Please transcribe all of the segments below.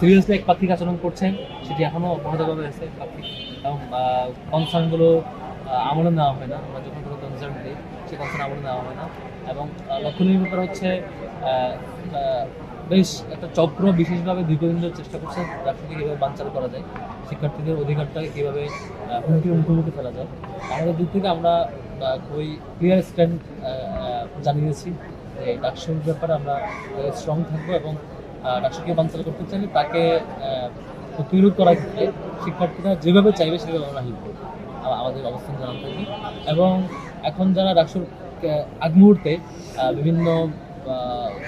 Seriously এক পাক্ষিক আচরণ করছেন, সেটি এখনও অব্যাহতভাবে আছে পাক্ষিক। এবং কনসার্নগুলো আমলে নেওয়া হয় না। আমরা যখন কোনো কনসার্ন দিই সেই কনসার্ন আমলে নেওয়া হয় না। এবং লক্ষণীয় ব্যাপার হচ্ছে বেশ একটা চক্র বিশেষভাবে দীর্ঘদিন ধরে চেষ্টা করছে রাষ্ট্রকে কীভাবে বানচাল করা যায়। শিক্ষার্থীদের অধিকারটাকে কীভাবে হুমকির মুখোমুখি ফেলা যায়। আমাদের দিক থেকে আমরা খুবই ক্লিয়ার স্ট্যান্ড জানিয়েছি যে ডাকসুর ব্যাপারে আমরা স্ট্রং থাকব এবং ডাকসুকে বানচাল করতে চাইলে তাকে প্রতিরোধ করার ক্ষেত্রে শিক্ষার্থীরা যেভাবে চাইবে সেভাবে আমরা হেল্প করব। আমাদের অবস্থান জানান থাকি। এবং এখন যারা আহ, আগ মুহূর্তে বিভিন্ন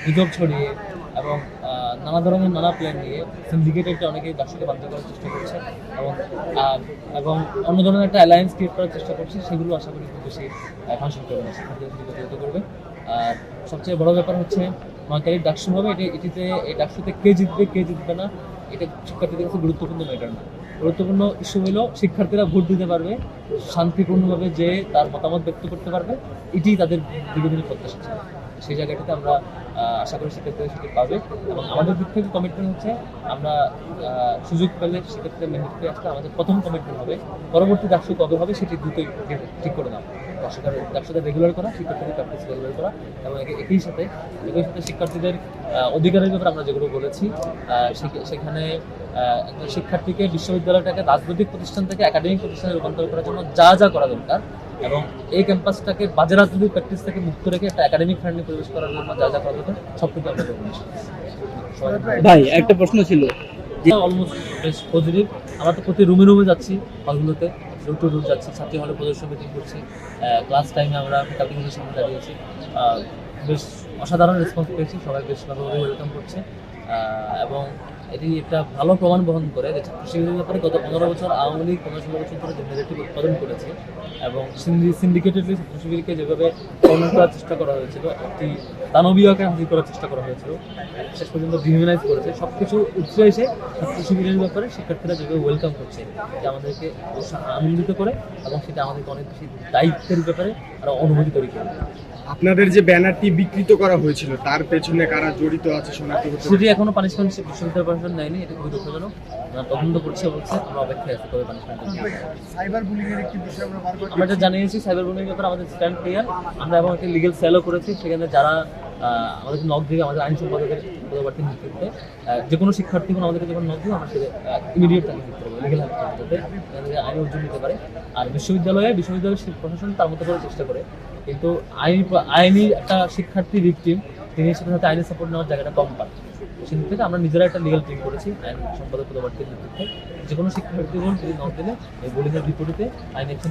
গুজব ছড়িয়ে এবং নানা ধরনের নানা প্ল্যান নিয়ে সিন্ডিকেটেডটা অনেকেই ডাকসুকে বাধ্য করার চেষ্টা করছে এবং এবং অন্য ধরনের একটা অ্যালায়েন্স ক্রিয়েট করার চেষ্টা করছে সেগুলো আশা করি খুব বেশি ফাংশন করবে না। শিক্ষার্থীদের করবে। আর সবচেয়ে বড় ব্যাপার হচ্ছে তারিখ ডাকসু হবে, এটি এটিতে এই ডাকসুতে কে জিতবে কে জিতবে না, এটা শিক্ষার্থীদের কাছে গুরুত্বপূর্ণ ম্যাটার না। গুরুত্বপূর্ণ ইস্যু হলো, শিক্ষার্থীরা ভোট দিতে পারবে, শান্তিপূর্ণভাবে যে তার মতামত ব্যক্ত করতে পারবে এটি তাদের দীর্ঘদিনের প্রত্যাশা ছিল। সেই জায়গাটিতে আমরা আশা করি শিক্ষার্থীরা সেটি পাবে এবং আমাদের দিক থেকে কমিটমেন্ট হচ্ছে, আমরা সুযোগ পেলে সেক্ষেত্রে মেহনতে আসলে আমাদের প্রথম কমিটমেন্ট হবে। পরবর্তী ডাকসু কবে হবে সেটি দ্রুতই ঠিক করে নেওয়া ডাকসুটা ডাকসুটা রেগুলার করা শিক্ষার্থীদের প্র্যাকটিস রেগুলার করা এবং একই সাথে একই সাথে শিক্ষার্থীদের অধিকারের ব্যাপারে আমরা যেগুলো বলেছি সেখানে একজন শিক্ষার্থীকে বিশ্ববিদ্যালয়টাকে রাজনৈতিক প্রতিষ্ঠান থেকে একাডেমিক প্রতিষ্ঠানে রূপান্তর করার জন্য যা যা করা দরকার এবং এই ক্যাম্পাসটাকে বাজে রাজনৈতিক প্র্যাকটিস থেকে মুক্ত রেখে একটা একাডেমিক ফ্রেন্ডলি পরিবেশ করার জন্য যা যা করা দরকার সব কিছু আমরা ভাই একটা প্রশ্ন ছিল অলমোস্ট বেশ পজিটিভ আমরা তো প্রতি রুমে রুমে যাচ্ছি হলগুলোতে রুট টু রুট যাচ্ছি, ছাত্রী হলে প্রদর্শন মিটিং করছি ক্লাস টাইমে আমরা ফ্যাকাল্টিগুলোর সামনে দাঁড়িয়েছি। বেশ অসাধারণ রেসপন্স পেয়েছি, সবাই বেশ ভালোভাবে ওয়েলকাম করছে। এবং এটি একটা ভালো প্রমাণ বহন করে যে ছাত্র শিবিরের ব্যাপারে গত পনেরো বছর আওয়ামী লীগ পনেরো ষোলো বছর ধরে যে নেগেটিভ উৎপাদন করেছে এবং সিন্ডিকেটেডলি ছাত্র শিবিরকে যেভাবে প্রমাণ করার চেষ্টা করা হয়েছিল একটি দানবীয়কে হাজির করার চেষ্টা করা হয়েছিল শেষ পর্যন্ত ডিহিউম্যানাইজ করেছে সব কিছু উঠে এসে ছাত্র শিবিরের ব্যাপারে শিক্ষার্থীরা যেভাবে ওয়েলকাম করছে এটা আমাদেরকে আনন্দিত করে এবং সেটা আমাদেরকে অনেক বেশি দায়িত্বের ব্যাপারে আরও অনুভূতি তৈরি করে আপনাদের যে ব্যানারটি বিকৃত করা হয়েছিল তার পেছনে কারা জড়িত আছে শনাক্ত সেটি এখনও পানিশমেন্ট বিশ্ববিদ্যালয় প্রশাসন নেয়নি এটা খুবই দুঃখজনক। তদন্ত করছে বলছে আমরা অপেক্ষায় আছি কবে পানিশমেন্ট সাইবার বুলিং এর একটি বিষয় আমরা বারবার আমরা জানিয়েছি সাইবার বুলিং ব্যাপারে আমাদের স্ট্যান্ড ক্লিয়ার আমরা এবং একটা লিগেল সেলও করেছি সেখানে যারা আমাদের নক দিবে আমাদের আইন সম্পাদকের পদপ্রার্থী নেতৃত্বে যে কোনো শিক্ষার্থী কোনো আমাদেরকে যখন নক দিবে আমরা সেটা ইমিডিয়েট তাকে লিগেল হেল্প যাতে আইন অর্জন নিতে পারে। আর বিশ্ববিদ্যালয়ে বিশ্ববিদ্যালয়ের প্রশাসন তার মতো করে চেষ্টা করে কিন্তু আইনি আইনি একটা শিক্ষার্থী ভিকটিম তিনি সাথে সাথে আইনি সাপোর্ট নেওয়ার জায়গাটা কম পান সেদিক থেকে আমরা নিজেরা একটা লিগাল টিম করেছি, আইন সম্পাদক পদপ্রার্থীর নেতৃত্বে। যে কোনো শিক্ষার্থী যদি নক দিলে এই বোলিংয়ের বিপরীতে আইন অ্যাকশন